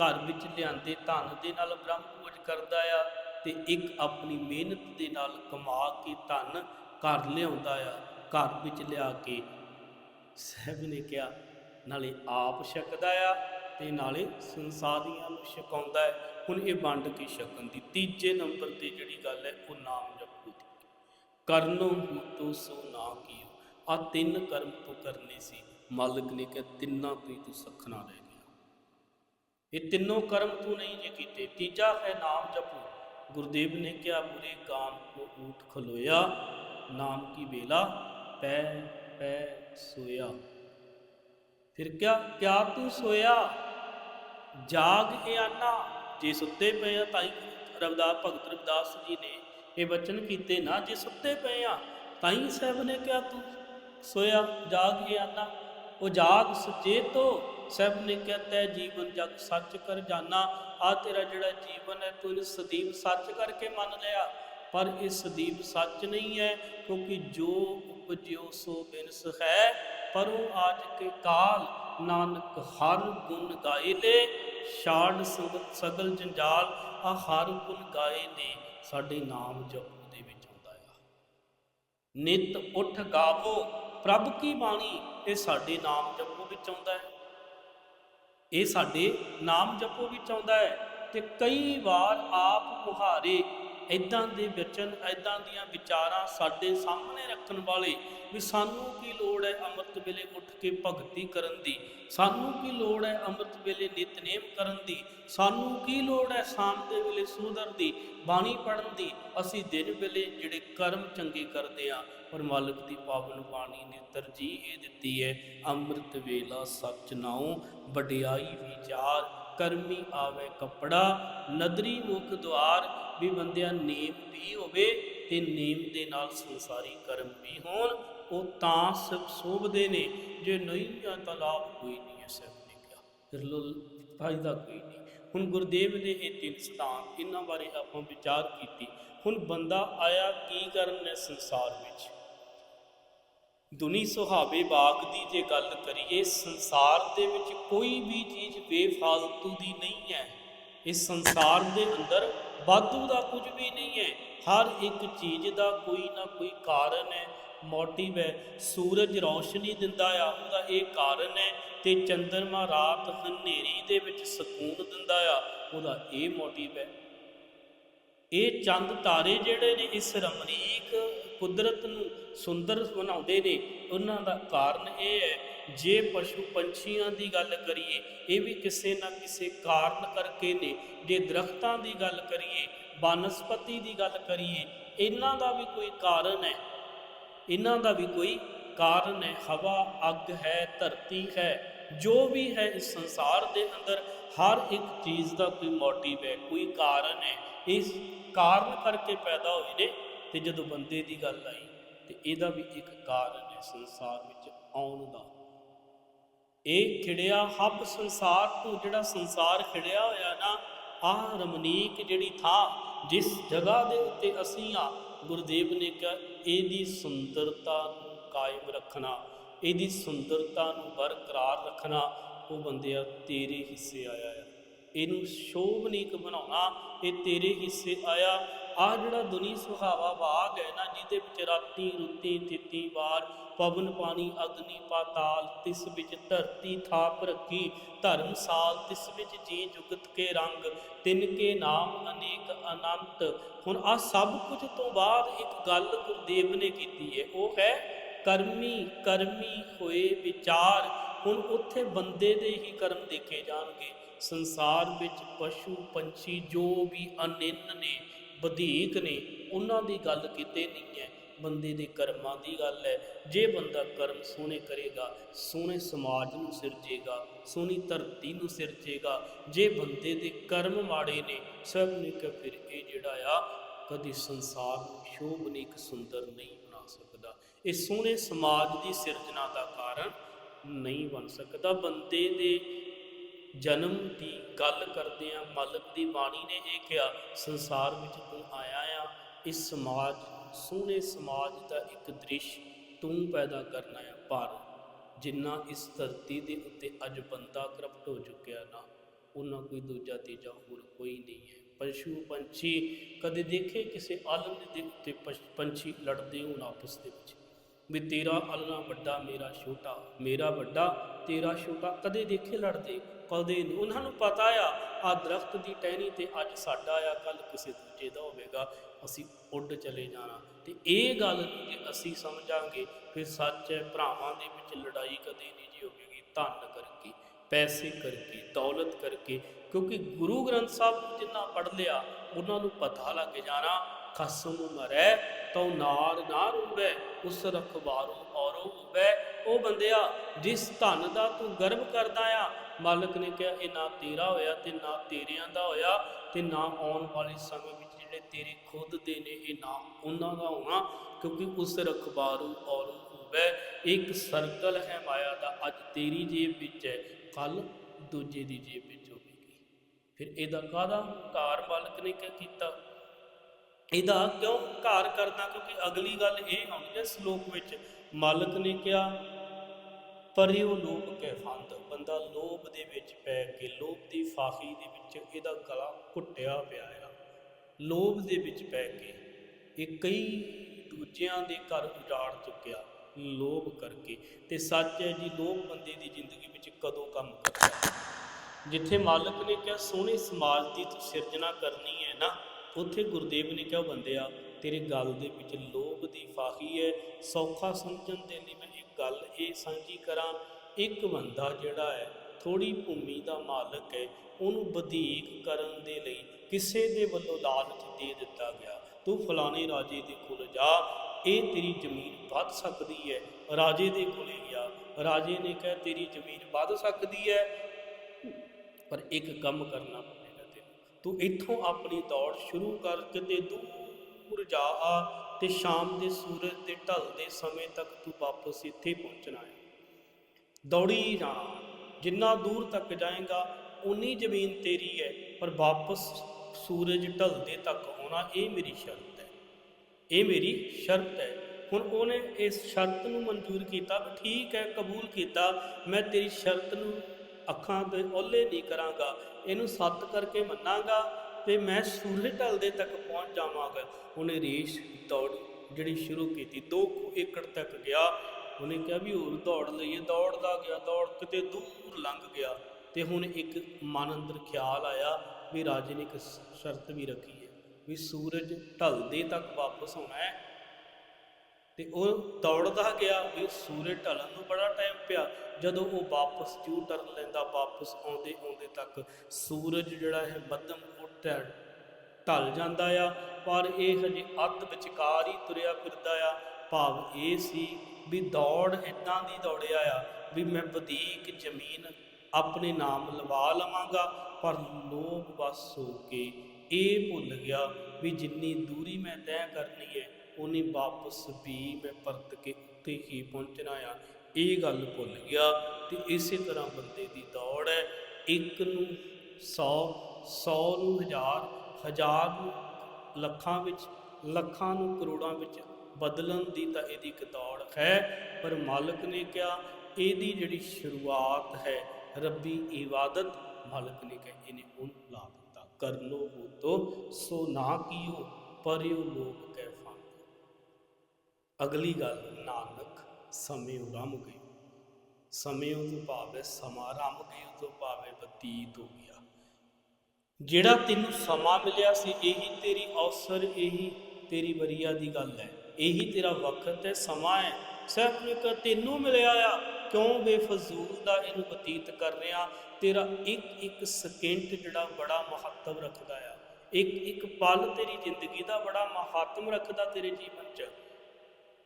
ਘਰ ਵਿੱਚ ਲਿਆਂਦੇ ਧਨ ਦੇ ਨਾਲ ਬ੍ਰਹਮ ਪੂਜ ਕਰਦਾ ਆ ਤੇ ਇੱਕ ਆਪਣੀ ਮਿਹਨਤ ਦੇ ਨਾਲ ਕਮਾ ਕੇ ਧਨ ਘਰ ਲਿਆਉਂਦਾ ਆ, ਘਰ ਵਿੱਚ ਲਿਆ ਕੇ ਸਾਹਿਬ ਨੇ ਕਿਹਾ, ਨਾਲੇ ਆਪ ਛਕਦਾ ਆ ਤੇ ਨਾਲੇ ਸੰਸਾਰੀਆਂ ਨੂੰ ਛਕਾਉਂਦਾ ਹੈ। ਹੁਣ ਇਹ ਵੰਡ ਕੇ ਛਕਣ ਦੀ ਤੀਜੇ ਨੰਬਰ ਤੇ ਜਿਹੜੀ ਗੱਲ ਹੈ, ਉਹ ਨਾਮ ਜਪੋ ਦੀ। ਕਰਨੋ ਤੋ ਸੋ ਨਾ ਕੀਓ। ਆ ਤਿੰਨ ਕਰਮ ਤੂੰ ਕਰਨੇ ਸੀ। ਮਾਲਕ ਨੇ ਕਿਹਾ, ਤਿੰਨਾਂ ਤੋਂ ਤੂੰ ਸਖਣਾ ਰਹਿ ਗਿਆ। ਇਹ ਤਿੰਨੋਂ ਕਰਮ ਤੂੰ ਨਹੀਂ ਜੇ ਕੀਤੇ। ਤੀਜਾ ਹੈ ਨਾਮ ਜਪੋ। ਗੁਰਦੇਵ ਨੇ ਕਿਹਾ ਬੁਰੇ ਕਾਮ ਕੋ ਊਠ ਖਲੋਇਆ। ਨਾਮ ਕੀ ਵੇਲਾ? ਪੈ ਪੈ ਸੋਇਆ। ਫਿਰ ਕਿਆ? ਕਿਆ ਤੂੰ ਸੋਇਆ? ਜਾਗ ਇਆਨਾ। ਜੇ ਸੁੱਤੇ ਪਏ ਆ ਤਾਂ ਹੀ ਰਵਿਦਾਸ, ਭਗਤ ਰਵਿਦਾਸ ਜੀ ਨੇ ਇਹ ਬਚਨ ਕੀਤੇ, ਨਾ ਜੇ ਸੁੱਤੇ ਪਏ ਆ ਤਾਂ ਹੀ ਸਾਹਿਬ ਨੇ ਕਿਹਾ, ਤੂੰ ਸੋਇਆ, ਜਾਗ ਗਿਆ ਉਹ ਜਾਗ ਸੁਚੇ ਤੋ ਨੇ ਕਿਹਾ ਜੀਵਨ ਜਗ ਸੱਚ ਕਰ ਜਾਣਾ ਆ ਤੇਰਾ ਜਿਹੜਾ ਜੀਵਨ ਹੈ, ਤੂੰ ਇਹਨੂੰ ਸਦੀਵ ਸੱਚ ਕਰਕੇ ਮੰਨ ਲਿਆ। ਪਰ ਇਹ ਸਦੀਵ ਸੱਚ ਨਹੀਂ ਹੈ, ਕਿਉਂਕਿ ਜੋ ਉਪਜਿਓ ਸੋ ਬਿਨਸ ਹੈ। ਪਰੋ ਆਜ ਕੇ ਕਾਲ, ਨਾਨਕ ਹਰ ਗੁਣ ਗਾਏ ਲੈ ਛਾੜ ਸਗਲ ਜੰਜਾਲ, ਆ ਹਰ ਗੁਣ ਗਾਏ ਨੇ ਸਾਡੇ ਨਾਮ ਜਪੋ ਦੇ ਵਿੱਚ ਆਉਂਦਾ ਆ। ਨਿਤ ਉਠ ਗਾਵੋ, ਪ੍ਰਭ ਕੀ ਬਾਣੀ, ਇਹ ਸਾਡੇ ਨਾਮ ਜਪੋ ਵਿੱਚ ਆਉਂਦਾ ਹੈ। ਇਹ ਸਾਡੇ ਨਾਮ ਜਪੋ ਵਿੱਚ ਆਉਂਦਾ ਹੈ ਤੇ ਕਈ ਵਾਰ ਆਪ ਮੁਹਾਰੇ ਇਦਾਂ ਦੇ ਵਚਨ ਇਦਾਂ ਦੀਆਂ ਵਿਚਾਰਾਂ ਸਾਡੇ ਸਾਹਮਣੇ ਰੱਖਣ ਵਾਲੇ ਵੀ ਸਾਨੂੰ ਕੀ ਲੋੜ ਹੈ ਅੰਮ੍ਰਿਤ ਵੇਲੇ ਉੱਠ ਕੇ ਭਗਤੀ ਕਰਨ ਦੀ? ਸਾਨੂੰ ਕੀ ਲੋੜ ਹੈ ਅੰਮ੍ਰਿਤ ਵੇਲੇ ਨਿਤਨੇਮ ਕਰਨ ਦੀ? ਸਾਨੂੰ ਕੀ ਲੋੜ ਹੈ ਸ਼ਾਮ ਦੇ ਵੇਲੇ ਸੂਦਰ ਦੀ, ਬਾਣੀ ਪੜਨ ਦੀ? ਅਸੀਂ ਦਿਨ ਵੇਲੇ ਜਿਹੜੇ ਕਰਮ ਚੰਗੇ ਕਰਦੇ ਆ ਪਰ ਮਾਲਕ ਦੀ ਪਾਵਨ ਬਾਣੀ ਨੇ ਤਰਜੀਹ ਇਹ ਦਿੱਤੀ ਹੈ, ਅੰਮ੍ਰਿਤ ਵੇਲਾ ਸੱਚ ਨਾਉ, ਵਡਿਆਈ ਵਿਚਾਰ, ਕਰਮੀ ਆਵੇ ਕੱਪੜਾ, ਨਦਰੀ ਮੁਖ ਦੁਆਰ ਵੀ ਬੰਦਿਆਂ ਨੇਮ ਵੀ ਹੋਵੇ ਤੇ ਨੇਮ ਦੇ ਨਾਲ ਸੰਸਾਰੀ ਕਰਮ ਵੀ ਹੋਣ, ਉਹ ਤਾਂ ਸਭ ਸੋਭਦੇ ਨੇ, ਜੇ ਨਹੀਂ ਆ ਤਾਂ ਕੋਈ ਨਹੀਂ ਹੈ ਸਭ ਨੇ ਕਿਹਾ ਫਿਰ ਲੋ ਫਾਇਦਾ ਕੋਈ ਨਹੀਂ। ਹੁਣ ਗੁਰਦੇਵ ਨੇ ਇਹ ਤਿੰਨ ਸਿਧਾਂਤ ਇਹਨਾਂ ਬਾਰੇ ਆਪਾਂ ਵਿਚਾਰ ਕੀਤੀ। ਹੁਣ ਬੰਦਾ ਆਇਆ ਕੀ ਕਰਨ ਹੈ ਸੰਸਾਰ ਵਿੱਚ? ਦੁਨੀ ਸੁਹਾਵੇ ਬਾਗ ਦੀ ਜੇ ਗੱਲ ਕਰੀਏ, ਸੰਸਾਰ ਦੇ ਵਿੱਚ ਕੋਈ ਵੀ ਚੀਜ਼ ਬੇਫਾਲਤੂ ਦੀ ਨਹੀਂ ਹੈ। ਇਸ ਸੰਸਾਰ ਦੇ ਅੰਦਰ ਵਾਧੂ ਦਾ ਕੁਝ ਵੀ ਨਹੀਂ ਹੈ। ਹਰ ਇੱਕ ਚੀਜ਼ ਦਾ ਕੋਈ ਨਾ ਕੋਈ ਕਾਰਨ ਹੈ। ਮੋਟਿਵ ਹੈ। ਸੂਰਜ ਰੌਸ਼ਨੀ ਦਿੰਦਾ ਆ, ਉਹਦਾ ਇਹ ਕਾਰਨ ਹੈ ਤੇ ਚੰਦਰਮਾ ਰਾਤ ਹਨੇਰੀ ਦੇ ਵਿੱਚ ਸਕੂਨ ਦਿੰਦਾ ਆ, ਉਹਦਾ ਇਹ ਮੋਟਿਵ ਹੈ। ਇਹ ਚੰਦ ਤਾਰੇ ਜਿਹੜੇ ਨੇ, ਇਸ ਰਮਣੀਕ ਕੁਦਰਤ ਨੂੰ ਸੁੰਦਰ ਬਣਾਉਂਦੇ ਨੇ, ਉਹਨਾਂ ਦਾ ਕਾਰਨ ਇਹ ਹੈ ਜੇ ਪਸ਼ੂ ਪੰਛੀਆਂ ਦੀ ਗੱਲ ਕਰੀਏ, ਇਹ ਵੀ ਕਿਸੇ ਨਾ ਕਿਸੇ ਕਾਰਨ ਕਰਕੇ ਨੇ। ਜੇ ਦਰਖਤਾਂ ਦੀ ਗੱਲ ਕਰੀਏ, ਬਨਸਪਤੀ ਦੀ ਗੱਲ ਕਰੀਏ, ਇਹਨਾਂ ਦਾ ਵੀ ਕੋਈ ਕਾਰਨ ਹੈ। ਇਹਨਾਂ ਦਾ ਵੀ ਕੋਈ ਕਾਰਨ ਹੈ। ਹਵਾ, ਅੱਗ ਹੈ, ਧਰਤੀ ਹੈ, ਜੋ ਵੀ ਹੈ ਇਸ ਸੰਸਾਰ ਦੇ ਅੰਦਰ, ਹਰ ਇੱਕ ਚੀਜ਼ ਦਾ ਕੋਈ ਮੋਟਿਵ ਹੈ, ਕੋਈ ਕਾਰਨ ਹੈ। ਇਸ ਕਾਰਨ ਕਰਕੇ ਪੈਦਾ ਹੋਏ ਨੇ ਤੇ ਜਦੋਂ ਬੰਦੇ ਦੀ ਗੱਲ ਆਈ, ਤੇ ਇਹਦਾ ਵੀ ਇੱਕ ਕਾਰਨ ਹੈ ਸੰਸਾਰ ਵਿੱਚ ਆਉਣ ਦਾ। ਇਹ ਖਿੜਿਆ, ਹੱਬ ਸੰਸਾਰ ਤੋਂ ਜਿਹੜਾ ਸੰਸਾਰ ਖਿੜਿਆ ਹੋਇਆ ਨਾ, ਆਹ ਰਮਨੀਕ ਜਿਹੜੀ ਥਾਂ ਜਿਸ ਜਗ੍ਹਾ ਦੇ ਉੱਤੇ ਅਸੀਂ ਆ, ਗੁਰਦੇਵ ਨੇ ਕਿਹਾ, ਇਹਦੀ ਸੁੰਦਰਤਾ ਨੂੰ ਕਾਇਮ ਰੱਖਣਾ, ਇਹਦੀ ਸੁੰਦਰਤਾ ਨੂੰ ਬਰਕਰਾਰ ਰੱਖਣਾ, ਉਹ ਬੰਦਿਆ ਤੇਰੇ ਹਿੱਸੇ ਆਇਆ ਆ। ਇਹਨੂੰ ਸ਼ੋਭਨੀਕ ਬਣਾਉਣਾ, ਇਹ ਤੇਰੇ ਹਿੱਸੇ ਆਇਆ। ਆ ਜਿਹੜਾ ਦੁਨੀ ਸੁਹਾਵਾ ਬਾਗ ਹੈ ਨਾ, ਜਿਹਦੇ ਵਿੱਚ ਰਾਤੀ ਰੁੱਤੀ ਤਿੱਤੀ ਵਾਰ ਪਵਨ ਪਾਣੀ, ਅਗਨੀ ਪਾਤਾਲ, ਤਿਸ ਵਿੱਚ ਧਰਤੀ ਥਾਪ ਰੱਖੀ ਧਰਮਸਾਲ ਤਿਸ ਵਿੱਚ ਜੀ ਜੁਗਤ ਕੇ ਰੰਗ, ਤਿਨ ਕੇ ਨਾਮ ਅਨੇਕ ਅਨੰਤ। ਹੁਣ ਆ ਸਭ ਕੁਝ ਤੋਂ ਬਾਅਦ ਇੱਕ ਗੱਲ ਗੁਰਦੇਵ ਨੇ ਕੀਤੀ ਹੈ, ਉਹ ਹੈ ਕਰਮੀ ਕਰਮੀ ਹੋਏ ਵਿਚਾਰ। ਹੁਣ ਉੱਥੇ ਬੰਦੇ ਦੇ ਹੀ ਕਰਮ ਦੇਖੇ ਜਾਣਗੇ। ਸੰਸਾਰ ਵਿੱਚ ਪਸ਼ੂ, ਪੰਛੀ ਜੋ ਵੀ ਅਨਿੰਨ ਨੇ, ਵਧੇਕ ਨੇ, ਉਹਨਾਂ ਦੀ ਗੱਲ ਕਿਤੇ ਨਹੀਂ ਹੈ। ਬੰਦੇ ਦੇ ਕਰਮਾਂ ਦੀ ਗੱਲ ਹੈ। ਜੇ ਬੰਦਾ ਕਰਮ ਸੋਹਣੇ ਕਰੇਗਾ, ਸੋਹਣੇ ਸਮਾਜ ਨੂੰ ਸਿਰਜੇਗਾ, ਸੋਹਣੀ ਧਰਤੀ ਨੂੰ ਸਿਰਜੇਗਾ, ਜੇ ਬੰਦੇ ਦੇ ਕਰਮ ਮਾੜੇ ਨੇ, ਸਭ ਨੇ ਕਿ ਫਿਰ ਇਹ ਜਿਹੜਾ ਆ, ਕਦੀ ਸੰਸਾਰ ਨੂੰ ਸ਼ੋਭਨੀਕ ਸੁੰਦਰ ਨਹੀਂ ਬਣਾ ਸਕਦਾ। ਇਹ ਸੋਹਣੇ ਸਮਾਜ ਦੀ ਸਿਰਜਣਾ ਦਾ ਕਾਰਨ ਨਹੀਂ ਬਣ ਸਕਦਾ। ਬੰਦੇ ਦੇ ਜਨਮ ਦੀ ਗੱਲ ਕਰਦੇ ਆ ਮਾਲਕ ਦੀ ਬਾਣੀ ਨੇ ਇਹ ਕਿਹਾ, ਸੰਸਾਰ ਵਿੱਚ ਤੂੰ ਆਇਆ ਆ, ਇਸ ਸਮਾਜ, ਸੋਹਣੇ ਸਮਾਜ ਦਾ ਇੱਕ ਦ੍ਰਿਸ਼ ਤੂੰ ਪੈਦਾ ਕਰਨਾ ਆ, ਪਰ ਜਿੰਨਾ ਇਸ ਧਰਤੀ ਦੇ ਉੱਤੇ ਅੱਜ ਬੰਦਾ ਕਰਪਟ ਹੋ ਚੁੱਕਿਆ ਨਾ, ਉਹਨਾਂ ਕੋਈ ਦੂਜਾ ਤੀਜਾ ਹੋਰ ਕੋਈ ਨਹੀਂ ਹੈ। ਪਸ਼ੂ, ਪੰਛੀ, ਕਦੇ ਦੇਖੇ ਕਿਸੇ ਆਲਮ ਦੇ ਉੱਤੇ ਪੰਛੀ ਲੜਦੇ ਹੋਣ ਆਪਸ ਦੇ ਵਿੱਚ? ਵੀ ਤੇਰਾ ਅਲਨਾ ਵੱਡਾ, ਮੇਰਾ ਛੋਟਾ, ਮੇਰਾ ਵੱਡਾ ਤੇਰਾ ਛੋਟਾ ਕਦੇ ਦੇਖੇ ਲੜਦੇ, ਕਦੇ ਉਹਨਾਂ ਨੂੰ ਪਤਾ ਆ ਆ ਦਰਖਤ ਦੀ ਟਹਿਣੀ ਤੇ ਅੱਜ ਸਾਡਾ ਆ ਕੱਲ ਕਿਸੇ ਦੂਜੇ ਦਾ ਹੋਵੇਗਾ। ਅਸੀਂ ਉੱਡ ਚਲੇ ਜਾਣਾ। ਤੇ ਇਹ ਗੱਲ ਜੇ ਅਸੀਂ ਸਮਝਾਂਗੇ, ਫਿਰ ਸੱਚ ਹੈ, ਭਰਾਵਾਂ ਦੇ ਵਿੱਚ ਲੜਾਈ ਕਦੇ ਨਹੀਂ ਜੀ ਹੋਵੇਗੀ। ਧਨ ਕਰਕੇ, ਪੈਸੇ ਕਰਕੇ, ਦੌਲਤ ਕਰਕੇ, ਕਿਉਂਕਿ ਗੁਰੂ ਗ੍ਰੰਥ ਸਾਹਿਬ ਜਿੰਨਾ ਪੜ ਲਿਆ, ਉਹਨਾਂ ਨੂੰ ਪਤਾ ਲੱਗ ਜਾਣਾ ਖਸਮ ਮਰੈ ਤਉ ਨਾਰ ਨਾ ਰੂਬੈ ਉਸ ਰਖਵਾਰੂ ਔਰੋ ਹੋਵੇ ਉਹ ਬੰਦਿਆ, ਜਿਸ ਧਨ ਦਾ ਤੂੰ ਗਰਵ ਕਰਦਾ ਆ, ਮਾਲਕ ਨੇ ਕਿਹਾ, ਇਹ ਨਾ ਤੇਰਾ ਹੋਇਆ ਤੇ ਨਾ ਤੇਰਿਆਂ ਦਾ ਹੋਇਆ ਤੇ ਨਾ ਆਉਣ ਵਾਲੇ ਸਮੇਂ ਵਿੱਚ ਜਿਹੜੇ ਤੇਰੇ ਖੁਦ ਦੇ ਨੇ, ਇਹ ਨਾ ਉਹਨਾਂ ਦਾ ਹੋਣਾ, ਕਿਉਂਕਿ ਉਸ ਰਖਬਾਰੂ ਔਰ ਹੋਵੇ ਇੱਕ ਸਰਕਲ ਹੈ ਮਾਇਆ ਦਾ, ਅੱਜ ਤੇਰੀ ਜੇਬ ਵਿੱਚ ਹੈ ਕੱਲ ਦੂਜੇ ਦੀ ਜੇਬ ਵਿੱਚ ਹੋਵੇਗੀ। ਫਿਰ ਇਹਦਾ ਕਾਹਦਾ? ਕਾਰ ਮਾਲਕ ਨੇ ਕਿਆ ਕੀਤਾ। ਇਹਦਾ ਕਿਉਂ ਹੰਕਾਰ ਕਰਦਾ ਕਿਉਂਕਿ ਅਗਲੀ ਗੱਲ ਇਹ ਆਉਂਦੀ ਹੈ, ਸ਼ਲੋਕ ਵਿੱਚ ਮਾਲਕ ਨੇ ਕਿਹਾ, ਪਰਿਉ ਲੋਭ ਕੇ ਫੰਦ। ਬੰਦਾ ਲੋਭ ਦੇ ਵਿੱਚ ਪੈ ਕੇ, ਲੋਭ ਦੀ ਫਾਹੀ ਦੇ ਵਿੱਚ ਇਹਦਾ ਗਲਾ ਘੁੱਟਿਆ ਪਿਆ ਆ। ਲੋਭ ਦੇ ਵਿੱਚ ਪੈ ਕੇ ਇਹ ਕਈ ਦੂਜਿਆਂ ਦੇ ਘਰ ਉਜਾੜ ਚੁੱਕਿਆ, ਲੋਭ ਕਰਕੇ। ਤੇ ਸੱਚ ਹੈ ਜੀ, ਲੋਭ ਬੰਦੇ ਦੀ ਜ਼ਿੰਦਗੀ ਵਿੱਚ ਕਦੋਂ ਕੰਮ ਕਰਦਾ ਜਿੱਥੇ ਮਾਲਕ ਨੇ ਕਿਹਾ, ਸੋਹਣੇ ਸਮਾਜ ਦੀ ਤੂੰ ਸਿਰਜਣਾ ਕਰਨੀ ਹੈ ਨਾ ਉੱਥੇ ਗੁਰਦੇਵ ਨੇ ਕਿਹਾ, ਬੰਦਿਆ, ਤੇਰੇ ਗੱਲ ਦੇ ਵਿੱਚ ਲੋਭ ਦੀ ਫਾਹੀ ਹੈ, ਸੌਖਾ ਸਮਝਣ ਦੇ ਲਈ ਮੈਂ ਇੱਕ ਗੱਲ ਇਹ ਸਾਂਝੀ ਕਰਾਂ, ਇੱਕ ਬੰਦਾ ਜਿਹੜਾ ਹੈ ਥੋੜੀ ਭੂਮੀ ਦਾ ਮਾਲਕ ਹੈ, ਉਹਨੂੰ ਵਧੀਕ ਕਰਨ ਦੇ ਲਈ ਕਿਸੇ ਦੇ ਵੱਲੋਂ ਲਾਲਚ ਦੇ ਦਿੱਤਾ ਗਿਆ। ਤੂੰ ਫਲਾਣੇ ਰਾਜੇ ਦੇ ਕੋਲ ਜਾ, ਇਹ ਤੇਰੀ ਜ਼ਮੀਨ ਵੱਧ ਸਕਦੀ ਹੈ। ਰਾਜੇ ਦੇ ਕੋਲੇ ਗਿਆ, ਰਾਜੇ ਨੇ ਕਿਹਾ, ਤੇਰੀ ਜ਼ਮੀਨ ਵੱਧ ਸਕਦੀ ਹੈ, ਪਰ ਇੱਕ ਕੰਮ ਕਰਨਾ ਤੂੰ ਇੱਥੋਂ ਆਪਣੀ ਦੌੜ ਸ਼ੁਰੂ ਕਰ, ਕਿਤੇ ਦੂਰ ਜਾ ਆ, ਤੇ ਸ਼ਾਮ ਦੇ ਸੂਰਜ ਦੇ ਢਲਦੇ ਸਮੇਂ ਤੱਕ ਤੂੰ ਵਾਪਸ ਇੱਥੇ ਪਹੁੰਚਣਾ ਹੈ। ਦੌੜੀ ਜਾਣਾ ਜਿੰਨਾ ਦੂਰ ਤੱਕ ਜਾਏਗਾ ਉਨੀ ਜ਼ਮੀਨ ਤੇਰੀ ਹੈ, ਪਰ ਵਾਪਸ ਸੂਰਜ ਢਲਦੇ ਤੱਕ ਆਉਣਾ ਇਹ ਮੇਰੀ ਸ਼ਰਤ ਹੈ। ਇਹ ਮੇਰੀ ਸ਼ਰਤ ਹੈ। ਹੁਣ ਉਹਨੇ ਇਸ ਸ਼ਰਤ ਨੂੰ ਮਨਜ਼ੂਰ ਕੀਤਾ, ਠੀਕ ਹੈ, ਕਬੂਲ ਕੀਤਾ, ਮੈਂ ਤੇਰੀ ਸ਼ਰਤ ਨੂੰ ਅੱਖਾਂ ਦੇ ਓਲੇ ਨਹੀਂ ਕਰਾਂਗਾ। ਇਹਨੂੰ ਸੱਤ ਕਰਕੇ ਮੰਨਾਂਗਾ ਤੇ ਮੈਂ ਸੂਰਜ ਢਲਦੇ ਤੱਕ ਪਹੁੰਚ ਜਾਵਾਂਗਾ। ਉਹਨੇ ਰੇਸ ਦੌੜ, ਜਿਹੜੀ ਸ਼ੁਰੂ ਕੀਤੀ 2 ਏਕੜ ਤੱਕ ਗਿਆ। ਉਹਨੇ ਕਿਹਾ ਵੀ ਹੋਰ ਦੌੜ ਲਈਏ। ਦੌੜਦਾ ਗਿਆ, ਦੌੜ ਕਿਤੇ ਦੂਰ ਲੰਘ ਗਿਆ। ਤੇ ਹੁਣ ਇੱਕ ਮਨ ਅੰਦਰ ਖਿਆਲ ਆਇਆ ਵੀ ਰਾਜੇ ਨੇ ਇੱਕ ਸ਼ਰਤ ਵੀ ਰੱਖੀ ਹੈ ਵੀ ਸੂਰਜ ਢਲਦੇ ਤੱਕ ਵਾਪਸ ਆਉਣਾ ਹੈ। ਤੇ ਉਹ ਦੌੜਦਾ ਗਿਆ ਵੀ ਸੂਰਜ ਢਲਣ ਨੂੰ ਬੜਾ ਟਾਈਮ ਪਿਆ। ਜਦੋਂ ਉਹ ਵਾਪਸ ਜੂ ਟਰਨ ਲੈਂਦਾ, ਵਾਪਸ ਆਉਂਦੇ ਆਉਂਦੇ ਤੱਕ ਸੂਰਜ ਜਿਹੜਾ ਹੈ ਮੱਧਮ ਉੱਠਿਆ ਢਲ ਜਾਂਦਾ ਆ, ਪਰ ਇਹ ਹਜੇ ਅੱਧ ਵਿਚਕਾਰ ਹੀ ਤੁਰਿਆ ਫਿਰਦਾ ਆ। ਭਾਵ ਇਹ ਸੀ ਵੀ ਦੌੜ ਇਦਾਂ ਦੀ ਦੌੜਿਆ ਆ ਵੀ ਮੈਂ ਵਧੀਕ ਜ਼ਮੀਨ ਆਪਣੇ ਨਾਮ ਲਵਾ ਲਵਾਂਗਾ, ਪਰ ਲੋਭ ਵਸ ਹੋ ਕੇ ਇਹ ਭੁੱਲ ਗਿਆ ਵੀ ਜਿੰਨੀ ਦੂਰੀ ਮੈਂ ਤੈਅ ਕਰਨੀ ਹੈ ਉਹਨੇ ਵਾਪਸ ਵੀ ਮੈਂ ਪਰਤ ਕੇ ਉੱਤੇ ਹੀ ਪਹੁੰਚਣਾ ਆ। ਇਹ ਗੱਲ ਭੁੱਲ ਗਿਆ ਤੇ ਇਸੇ ਤਰ੍ਹਾਂ ਬੰਦੇ ਦੀ ਦੌੜ ਹੈ। ਇੱਕ ਨੂੰ 100 100 ਨੂੰ ਹਜ਼ਾਰ ਹਜ਼ਾਰ ਨੂੰ ਲੱਖਾਂ ਵਿੱਚ, ਲੱਖਾਂ ਨੂੰ ਕਰੋੜਾਂ ਵਿੱਚ ਬਦਲਣ ਦੀ ਤਾਂ ਇਹਦੀ ਇੱਕ ਦੌੜ ਹੈ। ਪਰ ਮਾਲਕ ਨੇ ਕਿਹਾ, ਇਹਦੀ ਜਿਹੜੀ ਸ਼ੁਰੂਆਤ ਹੈ, ਰੱਬੀ ਇਬਾਦਤ, ਮਾਲਕ ਨੇ ਕਿਹਾ, ਇਹਨੇ ਉਹਨੂੰ ਲਾ ਦਿੱਤਾ। ਕਰ ਲੋ ਉਹ ਤੋ, ਸੋ ਨਾ ਕੀਓ, ਪਰਿਓ ਲੋਕ ਅਗਲੀ ਗੱਲ, ਨਾਨਕ ਸਮੇਂ ਰਮ ਗਈ। ਸਮੇਂ ਤੋਂ ਭਾਵੇਂ ਸਮਾਂ ਰਮ ਗਈ ਤੋਂ ਭਾਵੇਂ ਬਤੀਤ ਹੋ ਗਿਆ। ਜਿਹੜਾ ਤੈਨੂੰ ਸਮਾਂ ਮਿਲਿਆ ਸੀ, ਇਹੀ ਤੇਰੀ ਅਵਸਰ, ਇਹੀ ਤੇਰੀ ਵਰੀਆ ਦੀ ਗੱਲ ਹੈ। ਇਹੀ ਤੇਰਾ ਵਕਤ ਹੈ, ਸਮਾਂ ਹੈ। ਸਿਰਫ ਇੱਕ ਤੈਨੂੰ ਮਿਲਿਆ ਆ। ਕਿਉਂ ਬੇਫਜ਼ੂਲ ਦਾ ਇਹਨੂੰ ਬਤੀਤ ਕਰ ਰਿਹਾ? ਤੇਰਾ ਇੱਕ ਇੱਕ ਸਕਿੰਟ ਜਿਹੜਾ ਬੜਾ ਮਹੱਤਵ ਰੱਖਦਾ ਆ। ਇੱਕ ਇੱਕ ਪਲ ਤੇਰੀ ਜ਼ਿੰਦਗੀ ਦਾ ਬੜਾ ਮਹੱਤਵ ਰੱਖਦਾ ਤੇਰੇ ਜੀਵਨ 'ਚ।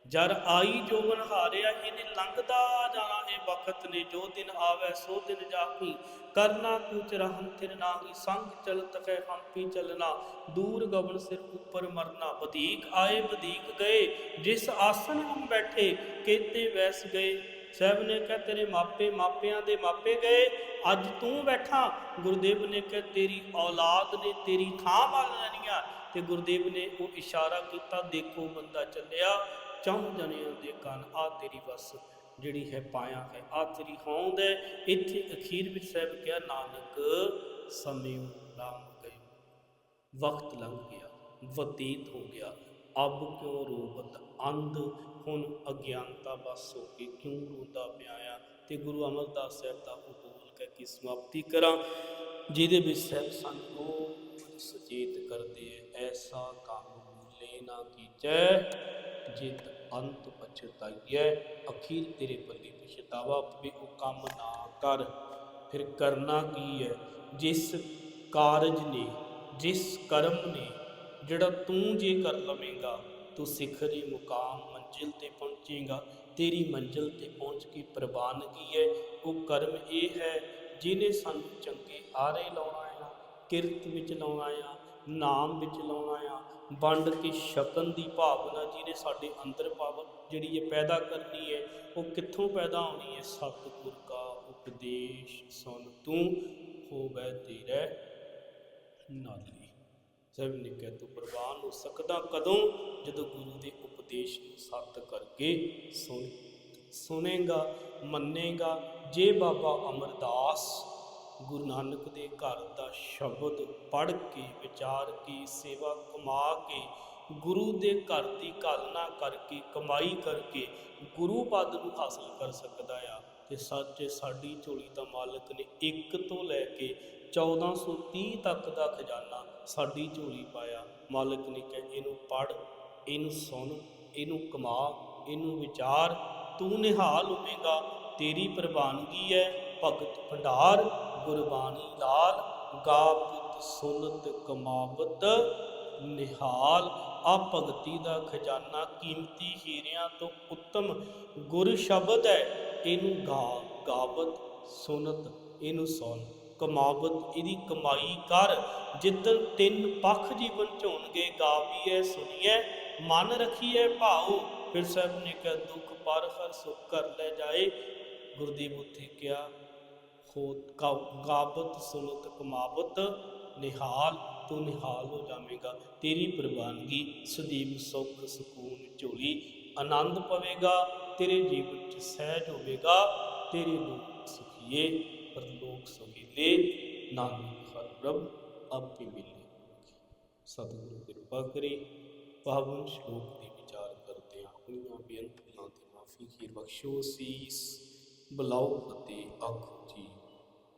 ਜਰ ਆਈ ਜੋਬਨ ਹਾਰਿਆ ਇਹਨੇ ਲੰਘਦਾ ਜਾਣਾ ਇਹ ਵਕਤ ਨੇ, ਜੋ ਦਿਨ ਆਵੇ ਸੋ ਦਿਨ ਜਾਪੀ ਕਰਨਾ ਕੂਚ ਰਹਮ ਤਿਰ ਨਾਹੀ? ਸੰਗ ਚਲਤ ਹੈ ਹੰਪੀ ਚਲਣਾ, ਦੂਰ ਗਗਨ ਸਿਰ ਉੱਪਰ ਮਰਨਾ। ਵਧੀਕ ਆਏ, ਵਧੀਕ ਗਏ, ਜਿਸ ਆਸਨ ਹਮ ਬੈਠੇ, ਕੇਤੇ ਵੈਸ ਗਏ। ਸਹਿਬ ਨੇ ਕਿਹਾ, ਤੇਰੇ ਮਾਪੇ ਮਾਪਿਆਂ ਦੇ ਮਾਪੇ ਗਏ, ਅੱਜ ਤੂੰ ਬੈਠਾ। ਗੁਰਦੇਵ ਨੇ ਕਿਹਾ, ਤੇਰੀ ਔਲਾਦ ਨੇ ਤੇਰੀ ਥਾਂ ਵੱਲ ਲੈਣੀਆਂ ਤੇ ਗੁਰਦੇਵ ਨੇ ਉਹ ਇਸ਼ਾਰਾ ਕੀਤਾ, ਦੇਖੋ ਬੰਦਾ ਚੱਲਿਆ। ਚੌਂ ਜਣਿਆਂ ਦੇ ਕੰਨ ਆ ਤੇਰੀ ਵਸ ਜਿਹੜੀ ਹੈ ਪਾਇਆ ਹੈ ਆ ਤੇਰੀ ਹੋਂਦ ਹੈ। ਇੱਥੇ ਅਖੀਰ ਵਿੱਚ ਸਾਹਿਬ ਕਿਹਾ, ਨਾਨਕ, ਸਮੇਂ ਲੰਘ ਗਏ। ਵਕਤ ਲੰਘ ਗਿਆ, ਬਤੀਤ ਹੋ ਗਿਆ। ਅਬ ਕਿਉਂ ਰੋਬਤ ਅੰਧ, ਹੁਣ ਅਗਿਆਨਤਾ ਬਸ ਹੋ ਕੇ ਕਿਉਂ ਰੋਂਦਾ ਪਿਆ ਤੇ ਗੁਰੂ ਅਮਰਦਾਸ ਸਾਹਿਬ ਦਾ ਉਹ ਬੋਲ ਕੇ ਸਮਾਪਤੀ ਕਰਾਂ, ਜਿਹਦੇ ਵਿੱਚ ਸਾਹਿਬ ਸਾਨੂੰ ਸਚੇਤ ਕਰਦੇ ਐ ਐਸਾ ਕੰਮ ਭੂਲੇ ਨਾ ਕੀਚੈ, ਜਿਤ ਅੰਤ ਪਛਤਾਈਐ ਅਖੀਰ ਤੇਰੇ ਪੱਲੇ ਪਛਤਾਵਾ ਪਵੇ, ਉਹ ਕੰਮ ਨਾ ਕਰ, ਫਿਰ ਕਰਨਾ ਕੀ ਹੈ ਜਿਸ ਕਾਰਜ ਨੇ, ਜਿਸ ਕਰਮ ਨੇ, ਜਿਹੜਾ ਤੂੰ ਜੇ ਕਰ ਲਵੇਂਗਾ, ਤੂੰ ਸਿਖਰੀ ਮੁਕਾਮ ਮੰਜ਼ਿਲ ਤੇ ਪਹੁੰਚੇਗਾ। ਤੇਰੀ ਮੰਜ਼ਿਲ ਤੇ ਪਹੁੰਚ ਕੇ ਪ੍ਰਵਾਨਗੀ ਹੈ ਉਹ ਕਰਮ ਇਹ ਹੈ, ਜਿਹਨੇ ਸਾਨੂੰ ਚੰਗੇ ਆਰੇ ਲਾਉਣਾ ਆ, ਕਿਰਤ ਵਿੱਚ ਲਾਉਣਾ ਆ ਨਾਮ ਵਿੱਚ ਲਾਉਣਾ ਆ। ਵੰਡ ਕੇ ਛਕਣ ਦੀ ਭਾਵਨਾ ਜਿਹਨੇ ਸਾਡੇ ਅੰਦਰ ਪਾਵਰ ਜਿਹੜੀ ਇਹ ਪੈਦਾ ਕਰਨੀ ਹੈ, ਉਹ ਕਿੱਥੋਂ ਪੈਦਾ ਹੋਣੀ ਹੈ? ਸਤਿਗੁਰ ਕਾ ਉਪਦੇਸ਼ ਸੁਣ ਤੂੰ ਹੋਵੇ ਤੇਰੇ ਨਾਲੀ। ਸਭ ਨੇ ਕਹਿ, ਤੂੰ ਪ੍ਰਵਾਨ ਹੋ ਸਕਦਾ ਕਦੋਂ? ਜਦੋਂ ਗੁਰੂ ਦੇ ਉਪਦੇਸ਼ ਨੂੰ ਸੱਤ ਕਰਕੇ ਸੁਣ ਸੁਣੇਗਾ, ਮੰਨੇਗਾ, ਜੇ ਬਾਬਾ ਅਮਰਦਾਸ ਗੁਰੂ ਨਾਨਕ ਦੇ ਘਰ ਦਾ ਸ਼ਬਦ ਪੜ੍ਹ ਕੇ, ਵਿਚਾਰ ਕੇ, ਸੇਵਾ ਕਮਾ ਕੇ, ਗੁਰੂ ਦੇ ਘਰ ਦੀ ਕਾਲਨਾ ਕਰਕੇ, ਕਮਾਈ ਕਰਕੇ ਗੁਰੂ ਪਦ ਨੂੰ ਹਾਸਲ ਕਰ ਸਕਦਾ ਆ। ਤੇ ਸੱਚ, ਸਾਡੀ ਝੋਲੀ ਦਾ ਮਾਲਕ ਨੇ ਇੱਕ ਤੋਂ ਲੈ ਕੇ 1430 ਤੱਕ ਦਾ ਖਜ਼ਾਨਾ ਸਾਡੀ ਝੋਲੀ ਪਾਇਆ। ਮਾਲਕ ਨੇ ਕਿਹਾ, ਇਹਨੂੰ ਪੜ੍ਹ, ਇਹਨੂੰ ਸੁਣ, ਇਹਨੂੰ ਕਮਾ, ਇਹਨੂੰ ਵਿਚਾਰ। ਤੂੰ ਨਿਹਾਲ ਹੋਵੇਂਗਾ, ਤੇਰੀ ਪ੍ਰਵਾਨਗੀ ਹੈ। ਭਗਤ ਭੰਡਾਰ ਗੁਰਬਾਣੀ ਲਾਲ, ਗਾਪਤ, ਸੁਨਤ, ਕਮਾਵਤ, ਨਿਹਾਲ। ਆ ਭਗਤੀ ਦਾ ਖਜ਼ਾਨਾ ਕੀਮਤੀ ਹੀਰਿਆਂ ਤੋਂ ਉੱਤਮ ਗੁਰ ਸ਼ਬਦ ਹੈ। ਇਹਨੂੰ ਗਾ, ਗਾਵਤ, ਸੁਨਤ, ਇਹਨੂੰ ਸੁਣ। ਕਮਾਵਤ, ਇਹਦੀ ਕਮਾਈ ਕਰ। ਜਿੱਦਨ ਤਿੰਨ ਪੱਖ ਜੀਵਨ ਚ ਹੋਣਗੇ, ਗਾਵੀਐ ਸੁਣੀਐ ਮਨ ਰਖੀਐ, ਭਾਉ। ਫਿਰ ਸਾਹਿਬ ਨੇ ਕਿਹਾ, ਦੁੱਖ ਪਰ ਹਰ ਸੁਖ ਕਰ ਲੈ ਜਾਏ। ਗੁਰਦੇਵ ਉੱਥੇ ਕਿਹਾ ਹੋ ਗਾ- ਗਾਵਤ ਸੁਨਤ ਕਮਾਵਤ ਨਿਹਾਲ, ਤੂੰ ਨਿਹਾਲ ਹੋ ਜਾਵੇਂਗਾ। ਤੇਰੀ ਪ੍ਰਵਾਨਗੀ ਸਦੀਵ ਸੁਖ ਸਕੂਨ ਝੋਲੀ। ਆਨੰਦ ਪਵੇਗਾ, ਤੇਰੇ ਜੀਵਨ ਚ ਸਹਿਜ ਹੋਵੇਗਾ। ਤੇਰੇ ਲੋਕ ਸੁਖੀਏ, ਪਰਲੋਕ ਸੁਖੀਲੇ। ਨਾਨਕ ਹਰ ਪ੍ਰਭ ਆਪੇ ਮਿਲੇ। ਸਤਿਗੁਰੂ ਕਿਰਪਾ ਕਰੇ, ਪਾਵਨ ਸ਼ਲੋਕ ਦੇ ਵਿਚਾਰ ਕਰਦੇ ਹਾਂ। ਆਪਣੀਆਂ ਬੇਅੰਤੀਆਂ ਤੇ ਮਾਫੀ ਖੀਰ ਬਖਸ਼ੋ ਸੀਸ, ਬਲਾਓ ਫਤਿਹ ਆਖੋ। ਜੀ